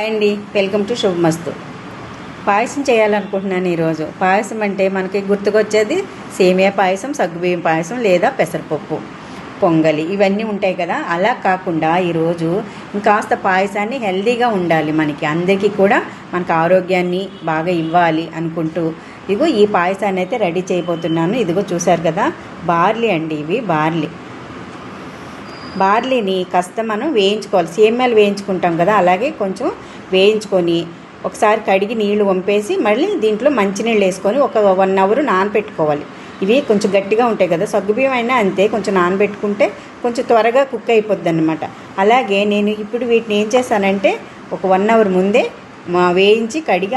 Hi అండి. Welcome to శుభమస్తు. పాయసం చేయాలనుకుంటున్నాను ఈరోజు. పాయసం అంటే మనకి గుర్తుకొచ్చేది సేమియా పాయసం సగ్గుబియ్యం పాయసం లేదా పెసరపప్పు పొంగలి. ఇవన్నీ ఉంటాయి కదా. అలా కాకుండా ఈరోజు ఇంకాస్త పాయసాన్ని హెల్దీగా ఉండాలి మనకి. అందరికీ కూడా మనకు ఆరోగ్యాన్ని బాగా ఇవ్వాలి అనుకుంటూ ఇదిగో ఈ పాయసాన్ని అయితే రెడీ చేయబోతున్నాను. ఇదిగో చూశారు కదా. బార్లీ అండి ఇవి. బార్లీ. బార్లీని కాస్త మనం వేయించుకోవాలి. సేమ్యాలు వేయించుకుంటాం కదా అలాగే కొంచెం వేయించుకొని ఒకసారి కడిగి నీళ్ళు వంపేసి మళ్ళీ దీంట్లో మంచినీళ్ళు వేసుకొని ఒక వన్ అవర్ నానబెట్టుకోవాలి ఇవి కొంచెం గట్టిగా ఉంటాయి కదా సగ్గుబియ్యం అయినా అంతే కొంచెం నానబెట్టుకుంటే కొంచెం త్వరగా కుక్ అయిపోద్ది అనమాట అలాగే నేను ఇప్పుడు వీటిని ఏం చేశానంటే ఒక వన్ అవర్ ముందే వేయించి కడిగి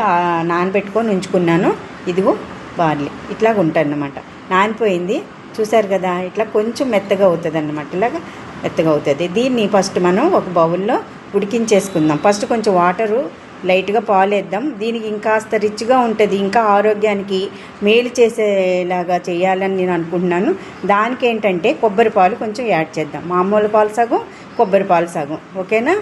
నానబెట్టుకొని ఉంచుకున్నాను. ఇదిగో బార్లీ ఇట్లాగ ఉంటుంది అన్నమాట నానిపోయింది. చూసారు కదా ఇట్లా కొంచెం మెత్తగా అవుతుంది అన్నమాట ఇలాగ మెత్తగా అవుతుంది. దీన్ని ఫస్ట్ మనం ఒక బౌల్లో ఉడికించేసుకుందాం. ఫస్ట్ కొంచెం వాటరు లైట్గా పాలు వేద్దాం దీనికి ఇంకాస్త రిచ్గా ఉంటుంది. ఇంకా ఆరోగ్యానికి మేలు చేసేలాగా చేయాలని నేను అనుకుంటున్నాను. దానికి ఏంటంటే కొబ్బరి పాలు కొంచెం యాడ్ చేద్దాం. మామూలు పాలు సగం కొబ్బరి పాలు సగం. ఓకేనా?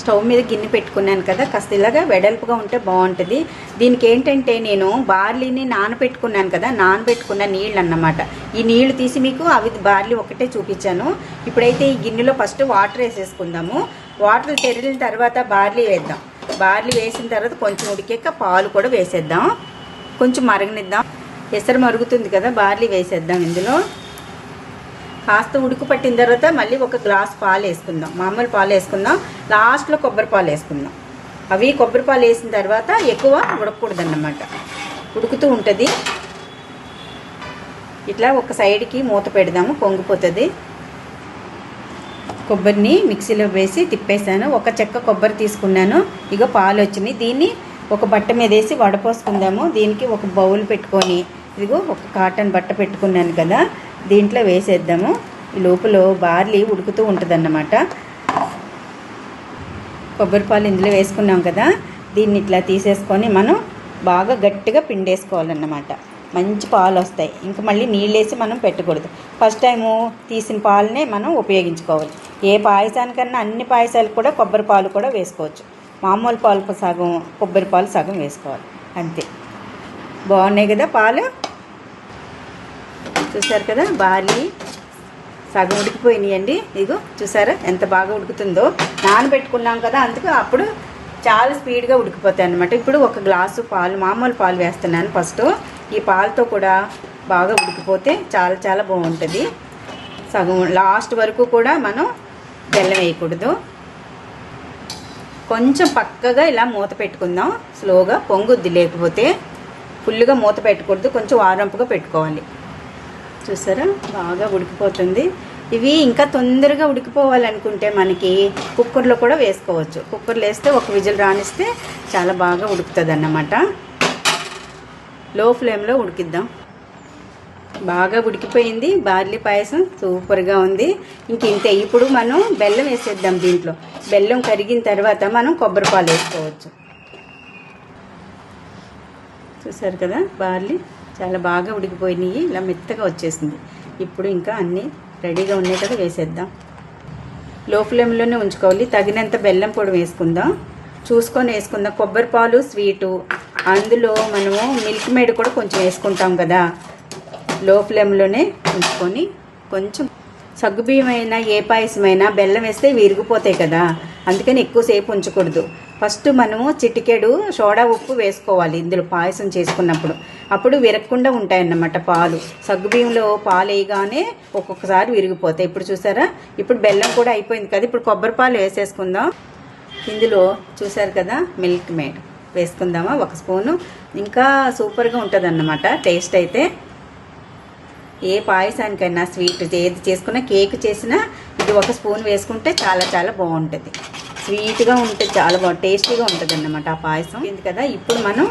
స్టవ్ మీద గిన్నె పెట్టుకున్నాను కదా కాస్త ఇలాగా వెడల్పుగా ఉంటే బాగుంటుంది. దీనికి ఏంటంటే నేను బార్లీని నానబెట్టుకున్నాను కదా నానబెట్టుకున్న నీళ్ళు అన్నమాట ఈ నీళ్ళు తీసి మీకు అవి బార్లీ ఒకటే చూపించాను. ఇప్పుడైతే ఈ గిన్నెలో ఫస్ట్ వాటర్ వేసేసుకుందాము. వాటర్ తెరిలిన తర్వాత బార్లీ వేద్దాం. బార్లీ వేసిన తర్వాత కొంచెం ఉడికాక పాలు కూడా వేసేద్దాం. కొంచెం మరగనిద్దాం. ఎసరు మరుగుతుంది కదా బార్లీ వేసేద్దాం ఇందులో. కాస్త ఉడుకు పట్టిన తర్వాత మళ్ళీ ఒక గ్లాస్ పాలు వేసుకుందాం. మామూలు పాలు వేసుకుందాం. లాస్ట్లో కొబ్బరి పాలు వేసుకుందాం. అవి కొబ్బరి పాలు వేసిన తర్వాత ఎక్కువ ఉడకకూడదన్నమాట ఉడుకుతూ ఉంటుంది. ఇట్లా ఒక సైడ్కి మూత పెడదాము పొంగిపోతుంది. కొబ్బరిని మిక్సీలో వేసి తిప్పేసాను. ఒక చెక్క కొబ్బరి తీసుకున్నాను. ఇక పాలు వచ్చినాయి. దీన్ని ఒక బట్ట మీద వేసి వడపోసుకుందాము. దీనికి ఒక బౌల్ పెట్టుకొని ఇదిగో ఒక కాటన్ బట్ట పెట్టుకున్నాను కదా దీంట్లో వేసేద్దాము. లోపల బార్లీ ఉడుకుతూ ఉంటుందన్నమాట. కొబ్బరి పాలు ఇందులో వేసుకున్నాం కదా దీన్ని ఇట్లా తీసేసుకొని మనం బాగా గట్టిగా పిండేసుకోవాలన్నమాట. మంచి పాలు వస్తాయి. ఇంకా మళ్ళీ నీళ్ళు వేసి మనం పెట్టకూడదు. ఫస్ట్ టైము తీసిన పాలనే మనం ఉపయోగించుకోవాలి. ఏ పాయసానికన్నా అన్ని పాయసాలకు కూడా కొబ్బరి పాలు కూడా వేసుకోవచ్చు. మామూలు పాలు సగం కొబ్బరి పాలు సగం వేసుకోవాలి. అంతే. బాగున్నాయి కదా పాలు? చూసారు కదా? బార్లీ సగం ఉడికిపోయినాయండి. ఇగో చూసారా? ఎంత బాగా ఉడుకుతుందో. నానబెట్టుకున్నాం కదా అందుకు అప్పుడు చాలా స్పీడ్గా ఉడికిపోతాయి అనమాట ఇప్పుడు ఒక గ్లాసు పాలు మామూలు పాలు వేస్తున్నాను ఫస్ట్. ఈ పాలతో కూడా బాగా ఉడికిపోతే చాలా చాలా బాగుంటుంది. సగం లాస్ట్ వరకు కూడా మనం బెల్లం వేయకూడదు. కొంచెం పక్కగా ఇలా మూత పెట్టుకుందాం. స్లోగా పొంగుద్ది లేకపోతే ఫుల్గా మూత పెట్టకూడదు. కొంచెం వారంపుగా పెట్టుకోవాలి. చూసారా? బాగా ఉడికిపోతుంది. ఇవి ఇంకా తొందరగా ఉడికిపోవాలనుకుంటే మనకి కుక్కర్లో కూడా వేసుకోవచ్చు. కుక్కర్లో వేస్తే ఒక విజిల్ రానిస్తే చాలా బాగా ఉడుకుతుంది అన్నమాట లో ఫ్లేమ్లో ఉడికిద్దాం. బాగా ఉడికిపోయింది. బార్లీ పాయసం సూపర్గా ఉంది. ఇంక ఇంతే. ఇప్పుడు మనం బెల్లం వేసేద్దాం దీంట్లో. బెల్లం కరిగిన తర్వాత మనం కొబ్బరి పాలు వేసుకోవచ్చు. చూసారు కదా? బార్లీ చాలా బాగా ఉడికిపోయినాయి. ఇలా మెత్తగా వచ్చేసింది. ఇప్పుడు ఇంకా అన్నీ రెడీగా ఉన్నాయి కదా వేసేద్దాం. లో ఫ్లేమ్లోనే ఉంచుకోవాలి. తగినంత బెల్లం పొడి వేసుకుందాం. చూసుకొని వేసుకుందాం. కొబ్బరి పాలు స్వీటు. అందులో మనము మిల్క్ మేడ్ కూడా కొంచెం వేసుకుంటాం కదా. లో ఫ్లేమ్లోనే ఉంచుకొని కొంచెం సగ్గుబియ్యమైనా ఏ పాయసమైనా బెల్లం వేస్తే విరిగిపోతాయి కదా. అందుకని ఎక్కువసేపు ఉంచకూడదు. ఫస్ట్ మనము చిటికెడు సోడా ఉప్పు వేసుకోవాలి ఇందులో పాయసం చేసుకున్నప్పుడు. అప్పుడు విరగకుండా ఉంటాయన్నమాట పాలు. సగ్గుబియ్యంలో పాలు వేయగానే ఒక్కొక్కసారి విరిగిపోతాయి. ఇప్పుడు చూసారా? ఇప్పుడు బెల్లం కూడా అయిపోయింది కదా. ఇప్పుడు కొబ్బరి పాలు వేసేసుకుందాం. ఇందులో చూసారు కదా? Milkmaid. వేసుకుందామా? ఒక స్పూను. ఇంకా సూపర్గా ఉంటుంది అన్నమాట టేస్ట్ అయితే. ఏ పాయసానికైనా స్వీట్ ఏది చేసుకున్నా కేక్ చేసినా ఇది ఒక స్పూన్ వేసుకుంటే చాలా చాలా బాగుంటుంది. స్వీట్గా ఉంటే చాలా బాగు టేస్టీగా ఉంటుంది అన్నమాట ఆ పాయసం. ఇది కదా ఇప్పుడు మనం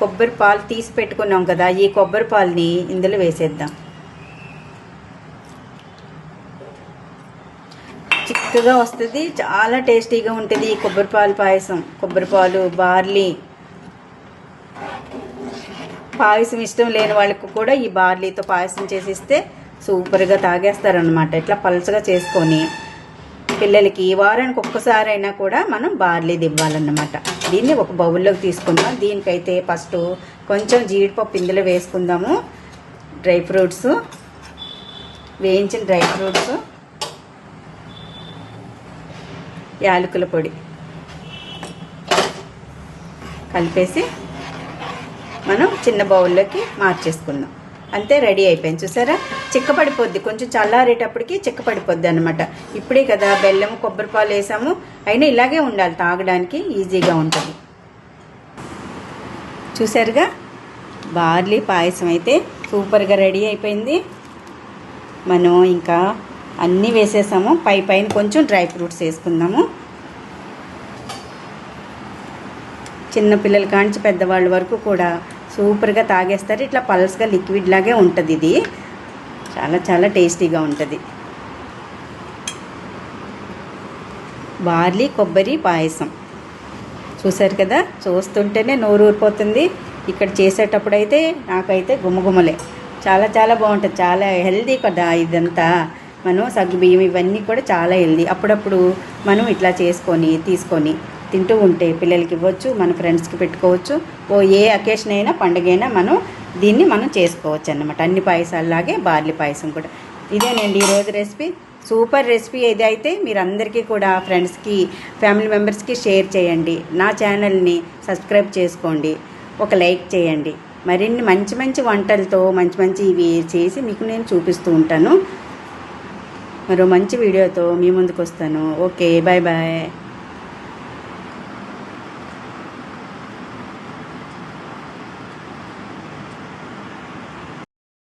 కొబ్బరి పాలు తీసి పెట్టుకున్నాం కదా ఈ కొబ్బరి పాలని ఇందులో వేసేద్దాం. చిక్కగా వస్తుంది చాలా టేస్టీగా ఉంటుంది ఈ కొబ్బరి పాలు పాయసం. కొబ్బరి పాలు బార్లీ పాయసం ఇష్టం లేని వాళ్ళకు కూడా ఈ బార్లీతో పాయసం చేసిస్తే సూపర్గా తాగేస్తారనమాట ఇట్లా పలచగా చేసుకొని పిల్లలకి వారానికి ఒక్కసారైనా కూడా మనం బార్లీది ఇవ్వాలన్నమాట దీన్ని ఒక బౌల్లోకి తీసుకుందాం. దీనికైతే ఫస్ట్ కొంచెం జీడిపప్పు ఇందులో వేసుకుందాము. డ్రై ఫ్రూట్స్ వేయించిన డ్రై ఫ్రూట్స్ యాలకుల పొడి కలిపేసి మనం చిన్న బౌల్లోకి మార్చేసుకుందాం. అంతే రెడీ అయిపోయింది. చూసారా? చిక్కపడిపోద్ది. కొంచెం చల్లారేటప్పటికి చిక్కపడిపోద్ది అనమాట ఇప్పుడే కదా బెల్లం కొబ్బరి పాలు వేసాము. అయినా ఇలాగే ఉండాలి తాగడానికి. ఈజీగా ఉంటుంది. చూసారుగా? బార్లీ పాయసం అయితే సూపర్గా రెడీ అయిపోయింది. మనం ఇంకా అన్నీ వేసేసాము. పై పైన కొంచెం డ్రై ఫ్రూట్స్ వేసుకుందాము. చిన్నపిల్లల కాంచి పెద్దవాళ్ళ వరకు కూడా సూపర్గా తాగేస్తారు. ఇట్లా పల్స్గా లిక్విడ్ లాగే ఉంటుంది ఇది. చాలా చాలా టేస్టీగా ఉంటుంది. బార్లీ కొబ్బరి పాయసం. చూశారు కదా? చూస్తుంటేనే నోరు ఊరిపోతుంది. ఇక్కడ చేసేటప్పుడు అయితే నాకైతే గుమగుమలే. చాలా చాలా బాగుంటుంది. చాలా హెల్దీ కదా ఇదంతా. మనం సగ్గు బియ్యం ఇవన్నీ కూడా చాలా హెల్దీ. అప్పుడప్పుడు మనం ఇట్లా చేసుకొని తీసుకొని తింటూ ఉంటే పిల్లలకి ఇవ్వచ్చు మన ఫ్రెండ్స్కి పెట్టుకోవచ్చు. ఓ ఏ అకేషన్ అయినా పండుగ అయినా మనం దీన్ని మనం చేసుకోవచ్చు అన్నమాట. అన్ని పాయసాలలాగే బార్లీ పాయసం కూడా. ఇదేనండి ఈరోజు రెసిపీ. సూపర్ రెసిపీ ఏదైతే అయితే మీరు అందరికీ కూడా ఫ్రెండ్స్కి ఫ్యామిలీ మెంబర్స్కి షేర్ చేయండి. నా ఛానల్ని సబ్స్క్రైబ్ చేసుకోండి. ఒక లైక్ చేయండి. మరిన్ని మంచి మంచి వంటలతో మంచి మంచి ఇవి చేసి మీకు నేను చూపిస్తూ ఉంటాను. మరో మంచి వీడియోతో మీ ముందుకు వస్తాను ఓకే బాయ్ బాయ్.